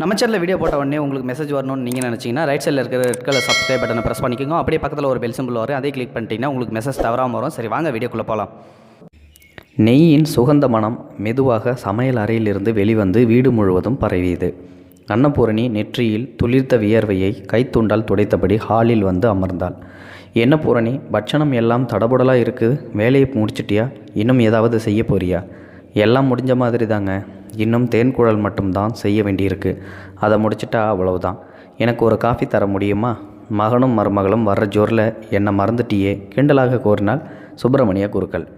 நம்ம சேனலில் வீடியோ போட்ட உடனே உங்களுக்கு மெசேஜ் வரணும்னு நீங்கள் நினச்சிங்கன்னா ரைட் சைடில் இருக்கிற ரெட் கலர் சப்ஸ்கிரைப் பட்டனை ப்ரெஸ் பண்ணிக்கோங்க. அப்படியே பக்கத்தில் ஒரு பெல் சிம்பிள் வரும். அதே கிளிக் பண்ணிட்டீங்கன்னா உங்களுக்கு மெசேஜ் தவறாமல் வரும். சரி வாங்க வீடியோக்குள்ளே போகலாம் நெய்யின் சுகந்த மனம் மெதுவாக சமையல் அறையிலிருந்து வெளிவந்து வீடு முழுவதும் பரவியது. அன்னபூரணி நெற்றியில் துளிர்த்த வியர்வையை கைத்துண்டால் துடைத்தபடி ஹாலில் வந்து அமர்ந்தாள். என்ன பூரணி பட்சணம் எல்லாம் தடபுடலாக இருக்குது. வேலையை முடிச்சிட்டியா? இன்னும் ஏதாவது செய்ய போறியா? எல்லாம் முடிஞ்ச மாதிரி தாங்க இன்னும் தேன்குழல் மட்டும்தான் செய்ய வேண்டியிருக்கு. அதை முடிச்சிட்டா அவ்வளவுதான். எனக்கு ஒரு காஃபி தர முடியுமா? மகனும் மருமகளும் வர்ற ஜோரில் என்னை மறந்துட்டியே கிண்டலாக கோரினாள் சுப்பிரமணிய குருக்கள்.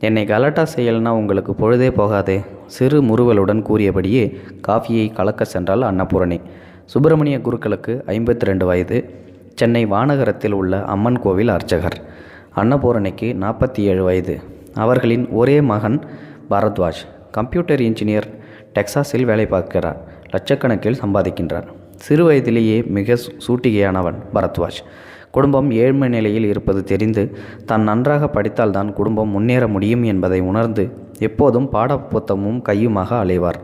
என்னை கலட்டா செய்யலைன்னா உங்களுக்கு பொழுதே போகாதே சிறு முறுவலுடன் கூறியபடியே காஃபியை கலக்க சென்றாள் அன்னபூரணி. சுப்பிரமணிய குருக்களுக்கு ஐம்பத்தி ரெண்டு வயது. சென்னை வானகரத்தில் உள்ள அம்மன் கோவில் அர்ச்சகர். அன்னபூரணிக்கு நாற்பத்தி ஏழு வயது. அவர்களின் ஒரே மகன் பரத்வாஜ். கம்ப்யூட்டர் இன்ஜினியர் டெக்சாஸில் வேலை பார்க்கிறார். லட்சக்கணக்கில் சம்பாதிக்கின்றார். சிறு வயதிலேயே மிக சூட்டிகையானவன் பரத்வாஜ். குடும்பம் ஏழ்மை நிலையில் இருப்பது தெரிந்து தான் நன்றாக படித்தால்தான் குடும்பம் முன்னேற முடியும் என்பதை உணர்ந்து எப்போதும் பாடப்புத்தகமும் கையுமாக அலைவார்.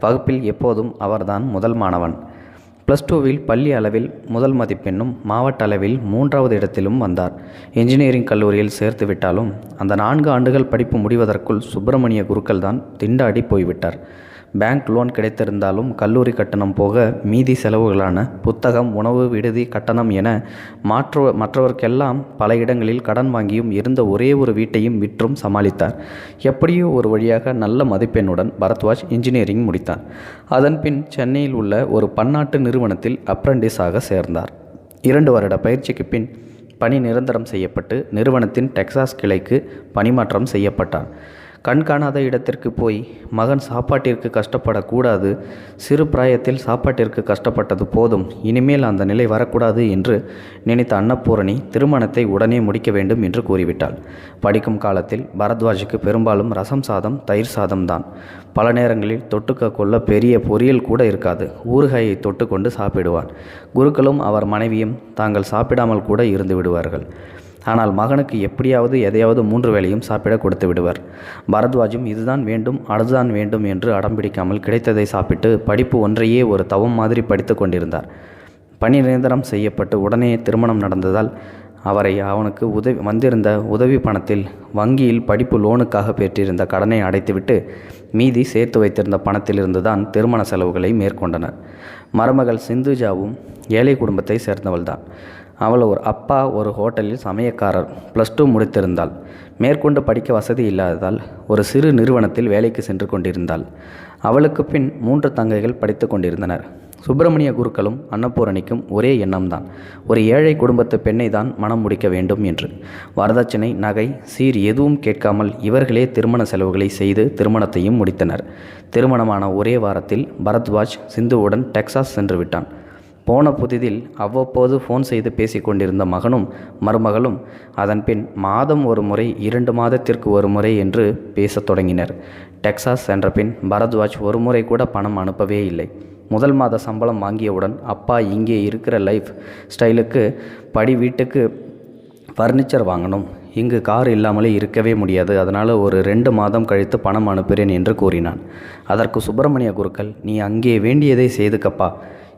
வகுப்பில் எப்போதும் அவர்தான் முதல் மாணவன். ப்ளஸ் டூவில் பள்ளி அளவில் முதல் மதிப்பெண்ணும் மாவட்ட அளவில் மூன்றாவது இடத்திலும் வந்தார். இன்ஜினியரிங் கல்லூரியில் சேர்த்து விட்டாலும் அந்த நான்கு ஆண்டுகள் படிப்பு முடிவதற்குள் சுப்பிரமணிய குருக்கள் தான் திண்டாடி போய்விட்டார். பேங்க் லோன் கிடைத்திருந்தாலும் கல்லூரி கட்டணம் போக மீதி செலவுகளான புத்தகம் உணவு விடுதி கட்டணம் என மாற்று மற்றவர்க்கெல்லாம் பல இடங்களில் கடன் வாங்கியும் இருந்த ஒரே ஒரு வீட்டையும் விற்றும் சமாளித்தார். எப்படியோ ஒரு வழியாக நல்ல மதிப்பெண்ணுடன் பரத்வாஜ் இன்ஜினியரிங் முடித்தார். அதன்பின் சென்னையில் உள்ள ஒரு பன்னாட்டு நிறுவனத்தில் அப்ரண்டிஸாக சேர்ந்தார். இரண்டு வருட பயிற்சிக்கு பின் பணி நிரந்தரம் செய்யப்பட்டு நிறுவனத்தின் டெக்சாஸ் கிளைக்கு பணிமாற்றம் செய்யப்பட்டார். கண் காணாத இடத்திற்கு போய் மகன் சாப்பாட்டிற்கு கஷ்டப்படக்கூடாது சிறு பிராயத்தில் சாப்பாட்டிற்கு கஷ்டப்பட்டது போதும். இனிமேல் அந்த நிலை வரக்கூடாது என்று நினைத்த அன்னபூரணி திருமணத்தை உடனே முடிக்க வேண்டும் என்று கூறிவிட்டாள். படிக்கும் காலத்தில் பரத்வாஜுக்கு பெரும்பாலும் ரசம் சாதம் தயிர் சாதம் தான். பல நேரங்களில் தொட்டுக்க கொள்ள பெரிய பொரியல் கூட இருக்காது. ஊறுகாயை தொட்டுக்கொண்டு சாப்பிடுவார் குருக்களும் அவர் மனைவியும் தாங்கள் சாப்பிடாமல் கூட இருந்து விடுவார்கள். ஆனால் மகனுக்கு எப்படியாவது எதையாவது மூன்று வேளையும் சாப்பிட கொடுத்து விடுவர். பரத்வாஜும் இதுதான் வேண்டும் அதுதான் வேண்டும் என்று அடம்பிடிக்காமல் கிடைத்ததை சாப்பிட்டு படிப்பு ஒன்றையே ஒரு தவம் மாதிரி படித்து கொண்டிருந்தார். பணி நிரந்தரம் செய்யப்பட்டு உடனே திருமணம் நடந்ததால் அவரை அவனுக்கு உதவி வந்திருந்த உதவி பணத்தில் வங்கியில் படிப்பு லோனுக்காக பெற்றிருந்த கடனை அடைத்துவிட்டு மீதி சேர்த்து வைத்திருந்த பணத்திலிருந்து தான் திருமண செலவுகளை மேற்கொண்டனர். மருமகள் சிந்துஜாவும் ஏழை குடும்பத்தை சேர்ந்தவள்தான். அவள் ஒரு அப்பா ஒரு ஹோட்டலில் சமயக்காரர் ப்ளஸ் டூ முடித்திருந்தாள். மேற்கொண்டு படிக்க வசதி இல்லாததால் ஒரு சிறு நிறுவனத்தில் வேலைக்கு சென்று கொண்டிருந்தாள். அவளுக்கு பின் மூன்று தங்கைகள் படித்து கொண்டிருந்தனர். சுப்பிரமணிய குருக்களும் அன்னபூரணிக்கும் ஒரே எண்ணம்தான். ஒரு ஏழை குடும்பத்து பெண்ணை தான் மனம் முடிக்க வேண்டும் என்று. வரதட்சணை நகை சீர் எதுவும் கேட்காமல் இவர்களே திருமண செலவுகளை செய்து திருமணத்தையும் முடித்தனர். திருமணமான ஒரே வாரத்தில் பரத்வாஜ் சிந்துவுடன் டெக்சாஸ் சென்று விட்டான். போன புதிதில் அவ்வப்போது ஃபோன் செய்து பேசிக் கொண்டிருந்த மகனும் மருமகளும் அதன்பின் மாதம் ஒரு முறை இரண்டு மாதத்திற்கு ஒரு முறை என்று பேசத் தொடங்கினர். டெக்சாஸ் சென்ற பின் பரத்வாஜ் ஒரு முறை கூட பணம் அனுப்பவே இல்லை. முதல் மாத சம்பளம் வாங்கியவுடன் அப்பா இங்கே இருக்கிற லைஃப் ஸ்டைலுக்கு படி வீட்டுக்கு ஃபர்னிச்சர் வாங்கணும். இங்கு கார் இல்லாமலே இருக்கவே முடியாது. அதனால் ஒரு ரெண்டு மாதம் கழித்து பணம் அனுப்புகிறேன் என்று கூறினான். அதற்கு சுப்பிரமணிய குருக்கள் நீ அங்கே வேண்டியதை செய்துக்கப்பா.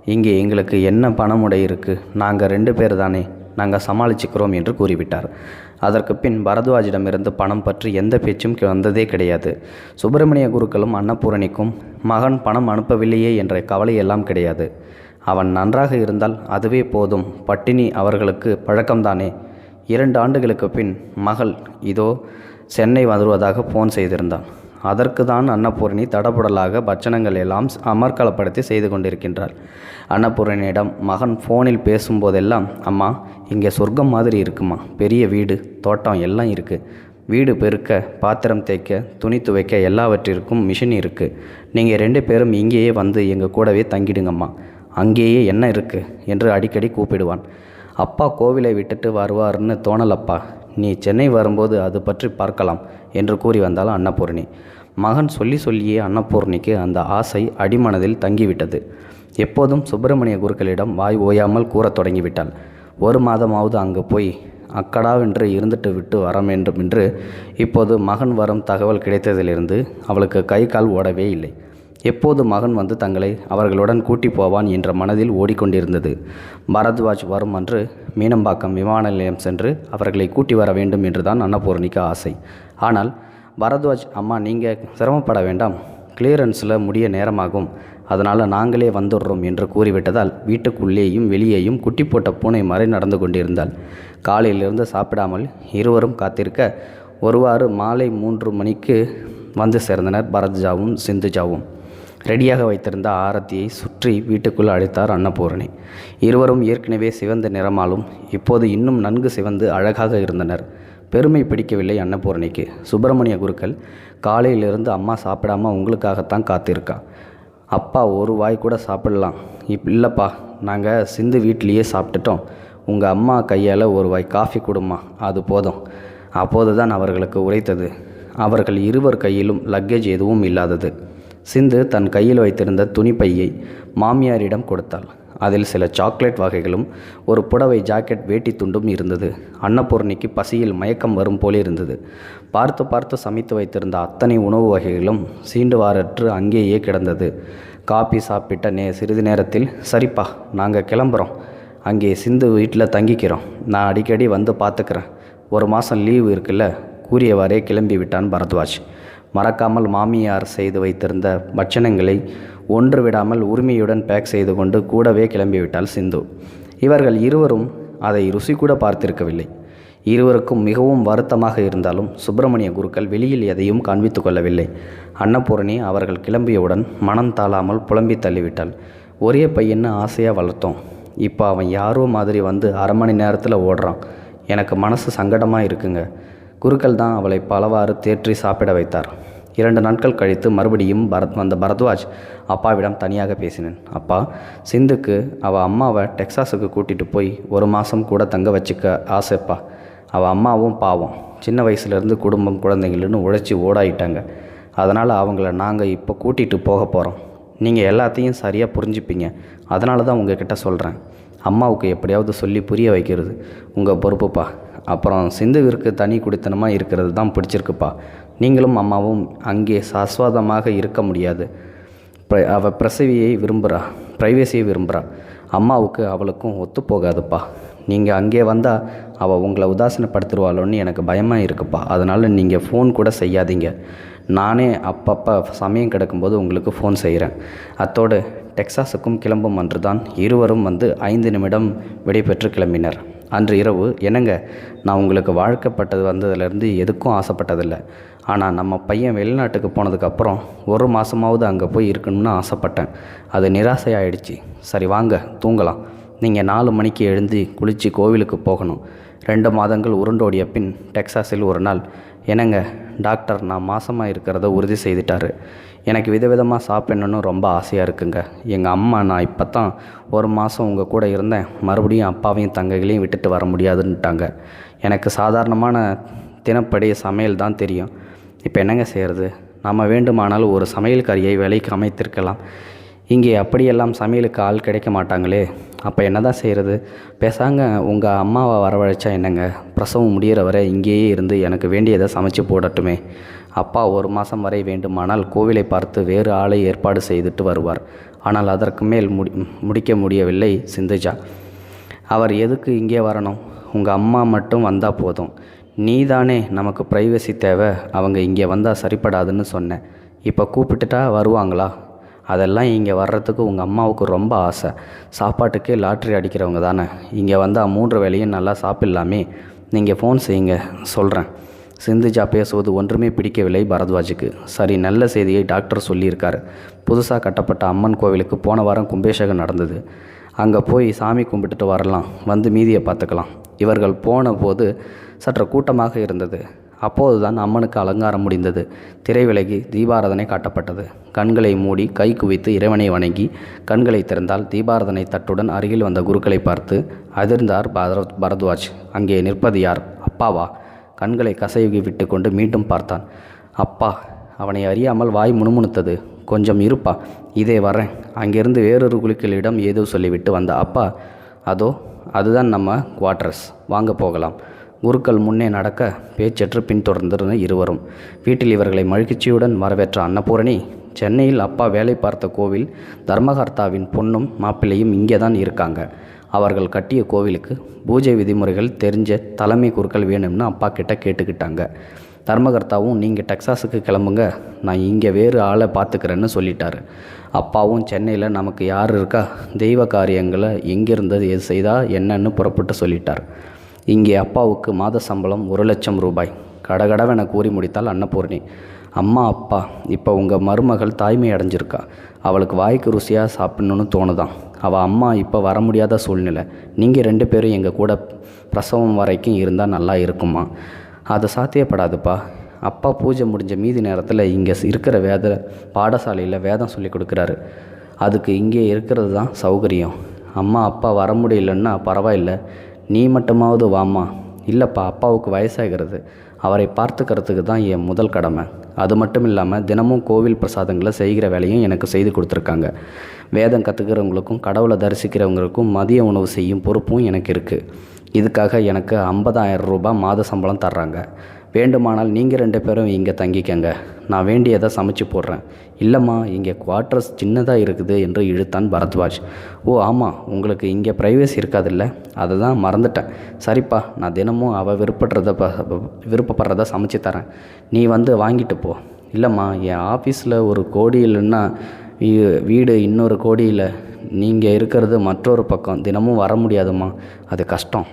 இங்கே எங்களுக்கு என்ன பணமுடை இருக்குது நாங்கள் ரெண்டு பேர் தானே. நாங்கள் சமாளிச்சுக்கிறோம் என்று கூறிவிட்டார். அதற்கு பின் பரத்வாஜிடமிருந்து பணம் பற்றி எந்த பேச்சும் கி- வந்ததே கிடையாது. சுப்பிரமணிய குருக்களும் அன்னபூரணிக்கும் மகன் பணம் அனுப்பவில்லையே என்ற கவலையெல்லாம் கிடையாது. அவன் நன்றாக இருந்தால் அதுவே போதும். பட்டினி அவர்களுக்கு பழக்கம்தானே. இரண்டு ஆண்டுகளுக்கு பின் மகள் இதோ சென்னை வருவதாக ஃபோன் செய்திருந்தான். அதற்கு தான் அன்னபூரணி தடபுடலாக பட்சணங்கள் எல்லாம் அமர்க்கலப்படுத்தி செய்து கொண்டிருக்கின்றாள். அன்னபூரணியிடம் மகன் ஃபோனில் பேசும்போதெல்லாம் அம்மா இங்கே சொர்க்கம் மாதிரி இருக்குமா? பெரிய வீடு தோட்டம் எல்லாம் இருக்குது வீடு பெருக்க பாத்திரம் தேய்க்க துணி துவைக்க எல்லாவற்றிற்கும் மிஷின் இருக்குது நீங்கள் ரெண்டு பேரும் இங்கேயே வந்து எங்கள் கூடவே தங்கிடுங்கம்மா. அங்கேயே என்ன இருக்குது என்று அடிக்கடி கூப்பிடுவான். அப்பா கோவிலை விட்டுட்டு வருவார்னு தோணலப்பா. நீ சென்னை வரும்போது அது பற்றி பார்க்கலாம் என்று கூறி வந்தாள் அன்னபூரணி. மகன் சொல்லி சொல்லியே அன்னபூர்ணிக்கு அந்த ஆசை அடிமனதில் தங்கிவிட்டது. எப்போதும் சுப்பிரமணிய குருக்களிடம் வாய் ஓயாமல் கூறத் தொடங்கிவிட்டாள். ஒரு மாதமாவது அங்கு போய் அக்கடாவென்று இருந்துட்டு விட்டு வர வேண்டும் என்று இப்போது மகன் வரும் தகவல் கிடைத்ததிலிருந்து அவளுக்கு கை கால் ஓடவே இல்லை. எப்போது மகன் வந்து தங்களை அவர்களுடன் கூட்டி போவான் என்ற மனதில் ஓடிக்கொண்டிருந்தது. பரத்வாஜ் வரும் அன்று மீனம்பாக்கம் விமான நிலையம் சென்று அவர்களை கூட்டி வர வேண்டும் என்றுதான் அன்னபூர்ணிக்கு ஆசை. ஆனால் பரத்வாஜ் அம்மா நீங்கள் சிரமப்பட வேண்டாம். கிளியரன்ஸில் முடிய நேரமாகும். அதனால் நாங்களே வந்துடுறோம் என்று கூறிவிட்டதால் வீட்டுக்குள்ளேயும் வெளியேயும் குட்டி போட்ட பூனை மறை நடந்து கொண்டிருந்தாள். காலையிலிருந்து சாப்பிடாமல் இருவரும் காத்திருக்க ஒருவாறு மாலை மூன்று மணிக்கு வந்து சேர்ந்தனர் பரத்ஜாவும் சிந்துஜாவும். ரெடியாக வைத்திருந்த ஆரத்தியை சுற்றி வீட்டுக்குள் அழைத்தார் அன்னபூரணி. இருவரும் ஏற்கனவே சிவந்த நிறமாலும் இப்போது இன்னும் நன்கு சிவந்து அழகாக இருந்தனர். பெருமை பிடிக்கவில்லை அன்னபூரணிக்கு. சுப்பிரமணிய குருக்கள் காலையிலிருந்து அம்மா சாப்பிடாம உங்களுக்காகத்தான் காத்திருக்கா. அப்பா ஒரு வாய் கூட சாப்பிடலாம். இப் இல்லைப்பா நாங்கள் சிந்து வீட்லேயே சாப்பிட்டுட்டோம். உங்கள் அம்மா கையால் ஒரு வாய் காஃபி கொடுமா அது போதும். அப்போது தான் அவர்களுக்கு உரைத்தது. அவர்கள் இருவர் கையிலும் லக்கேஜ் எதுவும் இல்லாதது. சிந்து தன் கையில் வைத்திருந்த துணிப்பையை மாமியாரிடம் கொடுத்தாள். அதில் சில சாக்லேட் வகைகளும் ஒரு புடவை ஜாக்கெட் வேட்டி துண்டும் இருந்தது. அன்னபூர்ணிக்கு பசியில் மயக்கம் வரும் போல இருந்தது. பார்த்து பார்த்து சமைத்து வைத்திருந்த அத்தனை உணவு வகைகளும் சீண்டுவாரற்று அங்கேயே கிடந்தது. காபி சாப்பிட்ட நே சிறிது நேரத்தில் சரிப்பா நாங்கள் கிளம்புறோம். அங்கே சிந்து வீட்டில் தங்கிக்கிறோம். நான் அடிக்கடி வந்து பார்த்துக்கிறேன். ஒரு மாதம் லீவு இருக்குல்ல கூறியவாறே கிளம்பி விட்டான் பரத்வாஜ். மறக்காமல் மாமியார் செய்து வைத்திருந்த பட்சணங்களை ஒன்று விடாமல் உரிமையுடன் பேக் செய்து கொண்டு கூடவே கிளம்பிவிட்டாள் சிந்து. இவர்கள் இருவரும் அதை ருசி கூட பார்த்திருக்கவில்லை. இருவருக்கும் மிகவும் வருத்தமாக இருந்தாலும் சுப்பிரமணிய குருக்கள் வெளியில் எதையும் காண்பித்து கொள்ளவில்லை. அன்னபூரணி அவர்கள் கிளம்பியவுடன் மனம் தாழாமல் புலம்பி தள்ளிவிட்டாள். ஒரே பையன்னு ஆசையாக வளர்த்தோம். இப்போ அவன் யாரோ மாதிரி வந்து அரை மணி நேரத்தில் ஓடுறான். எனக்கு மனசு சங்கடமாக இருக்குங்க. குருக்கள் தான் அவளை பலவாறு தேற்றி சாப்பிட வைத்தார். இரண்டு நாட்கள் கழித்து மறுபடியும் பரத் வந்த பரத்வாஜ் அப்பாவிடம் தனியாக பேசினேன். அப்பா சிந்துக்கு அவள் அம்மாவை டெக்சாஸுக்கு கூட்டிகிட்டு போய் ஒரு மாதம் கூட தங்க வச்சுக்க ஆசைப்பா. அவள் அம்மாவும் பாவம். சின்ன வயசுலேருந்து குடும்பம் குழந்தைங்கள்னு உழைச்சி ஓடாயிட்டாங்க. அதனால் அவங்கள நாங்கள் இப்போ கூட்டிகிட்டு போக போகிறோம் நீங்கள் எல்லாத்தையும் சரியாக புரிஞ்சுப்பீங்க. அதனால தான் உங்ககிட்ட சொல்கிறேன் அம்மாவுக்கு எப்படியாவது சொல்லி புரிய வைக்கிறது. உங்கள் பொறுப்புப்பா. அப்புறம் சிந்துவிற்கு தனி குடித்தனமாக இருக்கிறது தான் பிடிச்சிருக்குப்பா. நீங்களும் அம்மாவும் அங்கே சாஸ்வாதமாக இருக்க முடியாது. ப்ர- அவ பிரசவியை விரும்புகிறா ப்ரைவேசியை விரும்புகிறா அம்மாவுக்கு அவளுக்கும் ஒத்து போகாதுப்பா. நீங்கள் அங்கே வந்தால் அவள் உங்களை உதாசீனப்படுத்திடுவாளோன்னு எனக்கு பயமாக இருக்குப்பா. அதனால் நீங்கள் ஃபோன் கூட செய்யாதீங்க. நானே அப்பப்போ சமயம் கிடக்கும்போது உங்களுக்கு ஃபோன் செய்கிறேன் அத்தோடு டெக்சாஸுக்கும் கிளம்பும் அன்று தான் இருவரும் வந்து ஐந்து நிமிடம் விடைபெற்று கிளம்பினர். அன்று இரவு என்னங்க நான் உங்களுக்கு வாழ்க்கப்பட்டது வந்ததுலேருந்து எதுக்கும் ஆசைப்பட்டதில்லை. ஆனால் நம்ம பையன் வெளிநாட்டுக்கு போனதுக்கப்புறம் ஒரு மாதமாவது அங்கே போய் இருக்கணும்னு ஆசைப்பட்டேன். அது நிராசையாயிடுச்சு. சரி வாங்க தூங்கலாம். நீங்கள் நாலு மணிக்கு எழுந்து குளித்து கோவிலுக்கு போகணும். ரெண்டு மாதங்கள் உருண்டோடிய பின் டெக்சாஸில் ஒரு நாள் என்னங்க டாக்டர் நான் மாசமாக இருக்கிறத உறுதி செய்துட்டார். எனக்கு விதவிதமாக சாப்பிடணும்னு ரொம்ப ஆசையாக இருக்குங்க. எங்கள் அம்மா நான் இப்போ தான் ஒரு மாதம் உங்கள் கூட இருந்தேன். மறுபடியும் அப்பாவையும் தங்கைகளையும் விட்டுட்டு வர முடியாதுன்னுட்டாங்க. எனக்கு சாதாரணமான தினப்படி சமையல் தான் தெரியும். இப்போ என்னங்க செய்கிறது நம்ம வேண்டுமானாலும் ஒரு சமையல்காரியை வேலைக்கு அமைத்திருக்கலாம். இங்கே அப்படியெல்லாம் சமையலுக்கு ஆள் கிடைக்க மாட்டாங்களே. அப்போ என்ன தான் செய்கிறது பேசாங்க உங்கள் அம்மாவை வரவழைச்சா என்னங்க? பிரசவம் முடியிற வரை இங்கேயே இருந்து எனக்கு வேண்டியதை சமைச்சு போடட்டுமே. அப்பா ஒரு மாதம் வரை வேண்டுமானால் கோவிலை பார்த்து வேறு ஆளை ஏற்பாடு செய்துட்டு வருவார். ஆனால் அதற்கு மேல் முடி முடிக்க முடியவில்லை சிந்துஜா. அவர் எதுக்கு இங்கே வரணும்? உங்கள் அம்மா மட்டும் வந்தால் போதும். நீதானே நமக்கு ப்ரைவசி தேவை. அவங்க இங்கே வந்தால் சரிப்படாதுன்னு சொன்னேன். இப்போ கூப்பிட்டுட்டா வருவாங்களா? அதெல்லாம் இங்கே வர்றதுக்கு உங்கள் அம்மாவுக்கு ரொம்ப ஆசை. சாப்பாட்டுக்கே லாட்ரி அடிக்கிறவங்க தானே. இங்கே வந்தால் மூன்று வேளையும் நல்லா சாப்பிட்லாமே. நீங்கள் ஃபோன் செய்யுங்க. சொல்கிறேன் சிந்துஜா பேசுவது ஒன்றுமே பிடிக்கவில்லை பரத்வாஜுக்கு. சரி நல்ல செய்தியை டாக்டர் சொல்லியிருக்காரு. புதுசாக கட்டப்பட்ட அம்மன் கோவிலுக்கு போன வாரம் கும்பேஷகம் நடந்தது. அங்கே போய் சாமி கும்பிட்டுட்டு வரலாம். வந்து மீதியை பார்த்துக்கலாம். இவர்கள் போன போது சற்று கூட்டமாக இருந்தது. அப்போது தான் அம்மனுக்கு அலங்காரம் முடிந்தது. திரை விலகி தீபாராதனை காட்டப்பட்டது. கண்களை மூடி கை குவித்து இறைவனை வணங்கி கண்களை திறந்தால் தீபாரதனை தட்டுடன் அருகில் வந்த குருக்களை பார்த்து அதிர்ந்தார் பரத் பரத்வாஜ். அங்கே நிற்பது யார்? அப்பாவா? கண்களை கசையுகி விட்டு கொண்டு மீண்டும் பார்த்தான். அப்பா அவனை அறியாமல் வாய் முணுமுணுத்தது. கொஞ்சம் இருப்பா. இதே வரேன். அங்கிருந்து வேறொரு குழுக்களிடம் ஏதோ சொல்லிவிட்டு வந்த அப்பா அதோ அதுதான் நம்ம குவார்ட்டர்ஸ் வாங்க போகலாம். குருக்கள் முன்னே நடக்க பேச்சற்று பின்தொடர்ந்திருந்த இருவரும். வீட்டில் இவர்களை மகிழ்ச்சியுடன் வரவேற்ற அன்னபூரணி சென்னையில் அப்பா வேலை பார்த்த கோவில் தர்மகர்த்தாவின் பொண்ணும் மாப்பிள்ளையும் இங்கே தான் இருக்காங்க. அவர்கள் கட்டிய கோவிலுக்கு பூஜை விதிமுறைகள் தெரிஞ்ச தலைமை குருக்கள் வேணும்னு அப்பா கிட்ட கேட்டுக்கிட்டாங்க. தர்மகர்த்தாவும் நீங்கள் டெக்ஸாஸுக்கு கிளம்புங்க நான் இங்கே வேறு ஆளை பார்த்துக்கிறேன்னு சொல்லிட்டாரு. அப்பாவும் சென்னையில் நமக்கு யார் இருக்கா? தெய்வ காரியங்களை எங்கிருந்தது எது செய்தால் என்னன்னு புறப்பட்டு சொல்லிட்டார். இங்கே அப்பாவுக்கு மாத சம்பளம் ஒரு லட்சம் ரூபாய். கடகடவென கூறி முடித்தால் அன்னபூர்ணி. அம்மா அப்பா இப்போ உங்கள் மருமகள் தாய்மை அடைஞ்சிருக்கா. அவளுக்கு வாய்க்கு ருசியாக சாப்பிட்ணுன்னு தோணுதான். அவள் அம்மா இப்போ வர முடியாத சூழ்நிலை. நீங்கள் ரெண்டு பேரும் எங்கள் கூட பிரசவம் வரைக்கும் இருந்தால் நல்லா இருக்குமா? அது சாத்தியப்படாதுப்பா. அப்பா பூஜை முடிஞ்ச மீதி நேரத்தில் இங்கே இருக்கிற வேத பாடசாலையில் வேதம் சொல்லி கொடுக்குறாரு. அதுக்கு இங்கே இருக்கிறது தான் சௌகரியம். அம்மா அப்பா வர முடியலன்னா பரவாயில்ல. நீ மட்டுமாவது வாம்மா. இல்லைப்பா அப்பாவுக்கு வயசாகிறது. அவரை பார்த்துக்கிறதுக்கு தான் என் முதல் கடமை. அது மட்டும் இல்லாமல் தினமும் கோவில் பிரசாதங்களை செய்கிற வேலையும் எனக்கு செய்து கொடுத்துருக்காங்க. வேதம் கற்றுக்கிறவங்களுக்கும் கடவுளை தரிசிக்கிறவங்களுக்கும் மதிய உணவு செய்யும் பொறுப்பும் எனக்கு இருக்குது இதுக்காக எனக்கு 50000 ரூபாய் மாத சம்பளம் தர்றாங்க. வேண்டுமானால் நீங்கள் ரெண்டு பேரும் இங்கே தங்கிக்கங்க. நான் வேண்டியதை சமைச்சு போடுறேன். இல்லைம்மா இங்கே குவார்ட்டர்ஸ் சின்னதாக இருக்குது என்று இழுத்தான் பரத்வாஜ். ஓ ஆமாம் உங்களுக்கு இங்கே ப்ரைவேசி இருக்காதுல்ல? அதை தான் மறந்துட்டேன். சரிப்பா நான் தினமும் அவள் விருப்பப்படுறத விருப்பப்படுறத சமைச்சு தரேன். நீ வந்து வாங்கிட்டு போ. இல்லைம்மா என் ஆஃபீஸில் ஒரு கோடி இல்லைன்னா வீ- வீடு இன்னொரு கோடியில் நீங்கள் இருக்கிறது மற்றொரு பக்கம். தினமும் வர முடியாதும்மா. அது கஷ்டம்.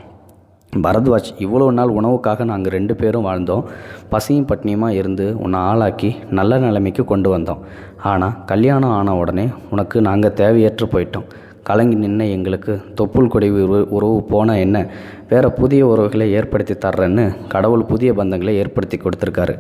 பரத்வாஜ் இவ்வளோ நாள் உணவுக்காக நாங்கள் ரெண்டு பேரும் வாழ்ந்தோம். பசியும் பட்னியுமாக இருந்து உன்னை ஆளாக்கி நல்ல நிலைமைக்கு கொண்டு வந்தோம். ஆனால் கல்யாணம் ஆன உடனே உனக்கு நாங்கள் தேவையற்று போயிட்டோம். கலங்கி நின்ன எங்களுக்கு தொப்புள் கொடி உறவு உறவு போனால் என்ன? வேறு புதிய உறவுகளை ஏற்படுத்தி தர்றேன்னு கடவுள் புதிய பந்தங்களை ஏற்படுத்தி கொடுத்துருக்காரு.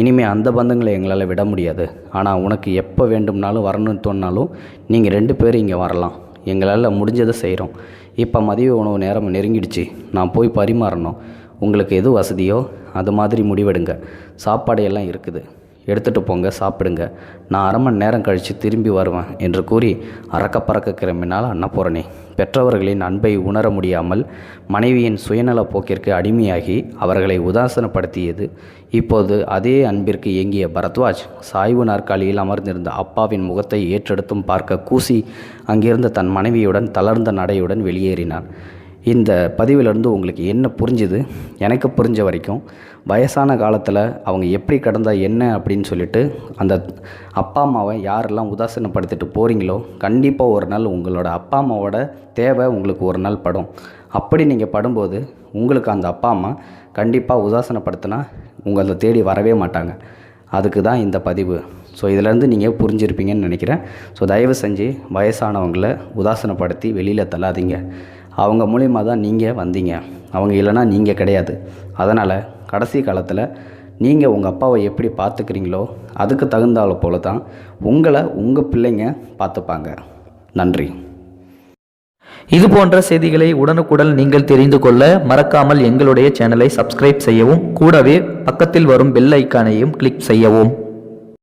இனிமேல் அந்த பந்தங்களை எங்களால் விட முடியாது. ஆனால் உனக்கு எப்போ வேண்டும்னாலும் வரணும்னு தோணினாலும் நீங்கள் ரெண்டு பேரும் இங்கே வரலாம். எங்களால் முடிஞ்சதை செய்கிறோம் இப்போ மதிய உணவு நேரம் நெருங்கிடுச்சு. நான் போய் பரிமாறணும். உங்களுக்கு எது வசதியோ அது மாதிரி முடிவெடுங்க. சாப்பாடு எல்லாம் இருக்குது. எடுத்துகிட்டு போங்க சாப்பிடுங்க. நான் அரை மணி நேரம் கழித்து திரும்பி வருவேன் என்று கூறி அறக்க பறக்க கிளம்பினால் அன்னபூரணி. பெற்றவர்களின் அன்பை உணர முடியாமல் மனைவியின் சுயநல போக்கிற்கு அடிமையாகி அவர்களை உதாசனப்படுத்தியது. இப்போது அதே அன்பிற்கு இயங்கிய பரத்வாஜ் சாய்வு நாற்காலியில் அமர்ந்திருந்த அப்பாவின் முகத்தை ஏற்றெடுத்தும் பார்க்க கூசி அங்கிருந்த தன் மனைவியுடன் தளர்ந்த நடையுடன் வெளியேறினான். இந்த பதிவிலிருந்து உங்களுக்கு என்ன புரிஞ்சுது? எனக்கு புரிஞ்ச வரைக்கும் வயசான காலத்தில் அவங்க எப்படி கடந்தா என்ன அப்படின்னு சொல்லிட்டு அந்த அப்பா அம்மாவை யாரெல்லாம் உதாசீனப்படுத்திட்டு போகிறீங்களோ கண்டிப்பாக ஒரு நாள் உங்களோட அப்பா அம்மாவோட தேவை உங்களுக்கு ஒரு நாள் படும். அப்படி நீங்கள் படும்போது உங்களுக்கு அந்த அப்பா அம்மா கண்டிப்பாக உதாசீனப்படுத்தினா உங்களை தேடி வரவே மாட்டாங்க. அதுக்கு தான் இந்த பதிவு. ஸோ இதிலேருந்து நீங்கள் புரிஞ்சிருப்பீங்கன்னு நினைக்கிறேன். ஸோ தயவு செஞ்சு வயசானவங்களை உதாசீனப்படுத்தி வெளியில் தள்ளாதீங்க. அவங்க மூலிமா தான் நீங்கள் வந்தீங்க. அவங்க இல்லைன்னா நீங்கள் கிடையாது. அதனால் கடைசி காலத்தில் நீங்கள் உங்கள் அப்பாவை எப்படி பார்த்துக்கிறீங்களோ அதுக்கு தகுந்தால போல தான் உங்களை உங்கள் பிள்ளைங்க பார்த்துப்பாங்க. நன்றி. இது போன்ற செய்திகளை உடனுக்குடன் நீங்கள் தெரிந்து கொள்ள மறக்காமல் எங்களுடைய சேனலை சப்ஸ்கிரைப் செய்யவும் கூடவே பக்கத்தில் வரும் பெல் ஐக்கானையும் கிளிக் செய்யவும்.